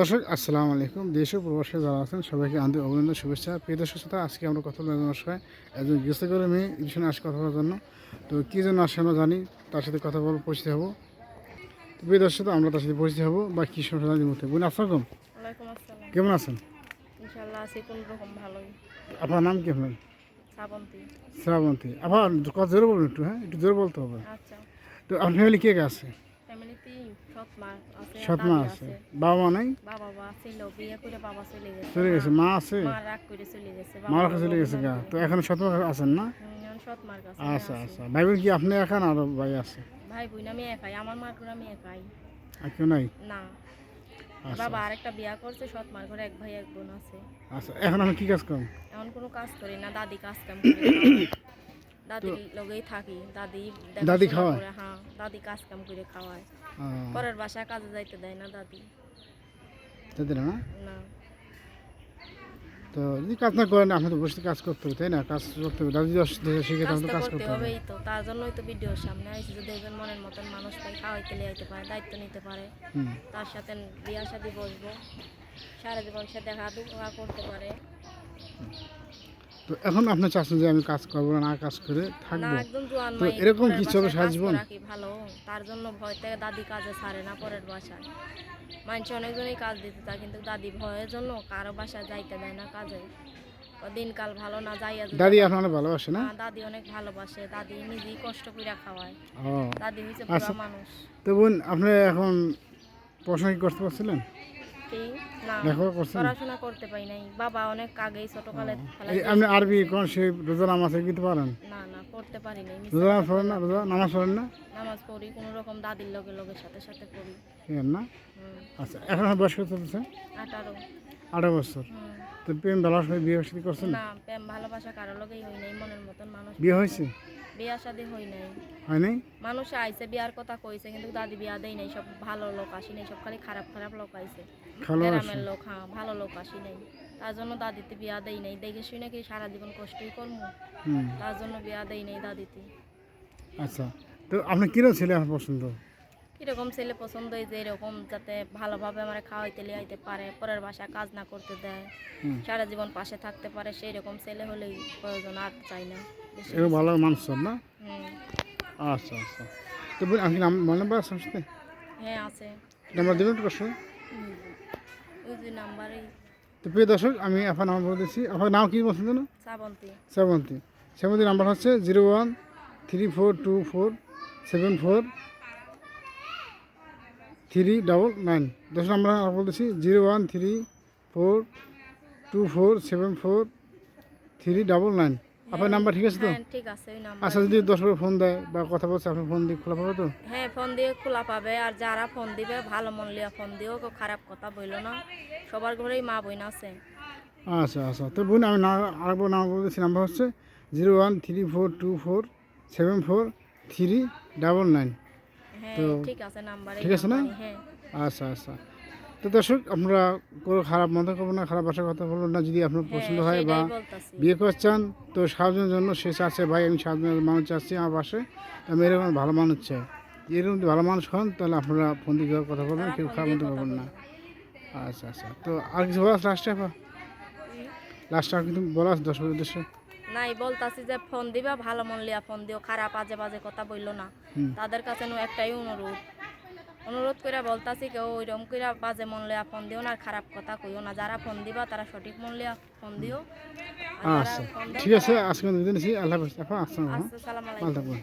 দর্শক আসসালামু আলাইকুম। দেশ ও প্রবাসে যারা আছেন সবাইকে আন্তরিক অভিনন্দন শুভেচ্ছা। প্রিয় দর্শক আজকে আমরা কথা বলব নমস্কার একজন করে মেয়ে ইলেকশনে আসে কথা বলার জন্য। তো কী জন্য আসে আমরা জানি তার সাথে কথা বলব পরিচিত হব। তো প্রিয় দর্শক আমরা তার সাথে পরিচিত হব বা কী সমস্যা জানি মুহূর্তে। বোন আসসালাম কেমন আছেন? আপনার নাম কি আপনার? শ্রাবন্তী। আবার কত জোরে বলুন একটু হ্যাঁ? একটু জোরে বলতে হবে। আচ্ছা। তো আপনার ফ্যামিলি কে কে আছে? সৎ মা আছে। বাবা মা নাই? বাবা মা ছিল বিয়ে করে বাবা চলে গেছে। চলে গেছে মা আছে? মা রাগ করে চলে গেছে মা রাখা চলে গেছে গা? তো এখন সৎ মা আছেন না? সৎ মার কাছে আচ্ছা আচ্ছা। ভাই বোন কি আপনি একান আর ভাই আছে? ভাই বোন আমি একাই। আমার মার ঘরে আমি একাই। আর কেউ নাই? না। আচ্ছা। বাবা আরেকটা বিয়া করছে সৎ মার ঘরে এক ভাই এক বোন আছে। আচ্ছা এখন আমি কি কাজ করেন এমন কোনো কাজ করি না দাদি কাজ কাম করে। দাদির লগেই থাকি। দাদি দাদি খাওয়ায়? করে, হ্যাঁ দাদি কাজ কাম করে খাওয়ায়। পরের বাসায় কাজে যাইতে দেয় না দাদি। তাদের না? না। তো যদি কাজ না করেন আপনি তো বসে কাজ করতে হবে তাই না? কাজ করতে হবে দাদি শিখে কাজ তখন তো তো কাজ করতে হবে। হবেই তো তার জন্যই তো ভিডিওর সামনে আইসি যদি একজন মনের মতন মানুষ পাই খাওয়াইতে লিয়াইতে পারে দায়িত্ব নিতে পারে। তার সাথে বিয়া শাদি বসবো সারা জীবন সে দুঃখা করতে পারে। তো এখন আপনার চাচ্ছেন যে আমি কাজ করব না কাজ করে থাকব? তো এরকম কিছু হবে সারা জীবন? ভালো? তার জন্য ভয় থেকে দাদি কাজে ছাড়ে না পরের বাসায়। মানুষ অনেকজনই কাজ দিতে তা কিন্তু দাদি ভয়ের জন্য কারও বাসায় যাইতে দেয় না কাজে। দিনকাল ভালো না যাইয়া দাদি আপনার ভালোবাসে না? দাদি অনেক ভালোবাসে। দাদি নিজেই কষ্ট করে খাওয়ায়। দাদি হয়েছে আচ্ছা। মানুষ। তো বোন আপনি এখন পড়াশোনা করতে পারছিলেন? কি? পড়াশোনা করতে পারি নাই। বাবা অনেক আগেই ছোটকালে আপনি আরবি কোন সেই রোজা নামাজ এগিয়ে পারেন না না পড়তে পারি নাই রোজা নামাজ পড়েন না? রোজা নামাজ পড়েন না? নামাজ পড়ি কোনো রকম দাদির লগে লগে সাথে সাথে পড়ি। না? আচ্ছা এখন বয়স কত আঠারো। বছর। তো প্রেম ভালোবাসা বিয়ে শাদী করছেন? না প্রেম ভালোবাসা কারও লগেই হই নাই মনের মতন মানুষ। বিয়ে হয়েছে? বিয়া শাদি হই নাই। হয় নাই? মানুষ আইছে বিয়ার কথা কইছে কিন্তু দাদি বিয়া দেই নাই সব ভালো লোক আসি নাই সব খালি খারাপ খারাপ লোক আইছে। গ্রামের লোক হ্যাঁ ভালো লোক আসি নাই। তার জন্য দাদিতে বিয়া দেই নাই। দেখে শুনে কি সারা জীবন কষ্টই করব হুম। তার জন্য বিয়া দেই নাই দাদিতে। আচ্ছা। তো আপনি কীরকম ছেলে পছন্দ কীরকম ছেলে পছন্দ হয় যে এরকম যাতে ভালোভাবে আমার খাওয়াইতে লিয়াইতে পারে পরের বাসায় কাজ না করতে দেয় সারা জীবন পাশে থাকতে পারে সেই রকম ছেলে হলেই প্রয়োজন আর চাই না। এরকম ভালো মানুষ না? আচ্ছা আচ্ছা। তো বোন আপনি নাম আছে আমার সাথে? হ্যাঁ আছে। নাম্বার দেবেন একটু কষ্ট হুম। ওই যে নাম্বারই। তো প্রিয় দর্শক আমি আপনার নাম্বার বলে দিচ্ছি। আপনার নাম কি বলছেন যেন? শ্রাবন্তী। সেভেন্টি সেভেন্টি নাম্বার হচ্ছে zero one three four two four seven four three double nine দশ নম্বর আমরা বলতেছি zero one three four two four seven four three double nine আপনার নাম্বার ঠিক আছে তো? হ্যাঁ ঠিক আছে ওই নাম্বার। আচ্ছা যদি দশ করে ফোন দেয় বা কথা বলছে আপনি ফোন দিয়ে খোলা পাবে তো? হ্যাঁ ফোন দিয়ে খোলা পাবে। আর যারা ফোন দিবে ভালো মন লিয়া ফোন দিও খারাপ কথা বইলো না। সবার ঘরেই মা বোন আছে। আচ্ছা আচ্ছা। তো বোন আমি না আরেকবার নাম বলতেছি নাম্বার হচ্ছে zero one three four two four seven four three double nine হ্যাঁ তো ঠিক আছে নাম্বার ঠিক আছে না? হ্যাঁ। আচ্ছা আচ্ছা। তো দর্শক আমরা কোনো খারাপ মনে করব না খারাপ ভাষার কথা বলব না যদি আপনার পছন্দ হ্যাঁ, হয় বা বিয়ে করছেন তো সাহায্যের জন্য সে চাচ্ছে ভাই আমি সাহায্যের মানুষ চাচ্ছি আমার পাশে আমি এরকম ভালো মানুষ চাই। এরকম যদি ভালো মানুষ হন তাহলে আপনারা ফোন দিয়ে কথা বলবেন কেউ খারাপ মতো করবেন না। আচ্ছা আচ্ছা। তো আর কিছু বলাস লাস্টে লাস্টে আর কিন্তু বলাস দর্শকের উদ্দেশ্যে? নাই বলতাছি যে ফোন দিবা ভালো মন লিয়া ফোন দিও খারাপ আজে বাজে কথা বলল না। তাদের কাছে নো একটাই অনুরোধ। অনুরোধ করে বলতাছি কেউ ওইরকম করে বাজে মন লিয়া ফোন দিও না আর খারাপ কথা কইও না। যারা ফোন দিবা তারা সঠিক মন লিয়া ফোন দিও। আচ্ছা ঠিক আছে আজকে আল্লাহ হাফেজ। আসসালাম আলাইকুম।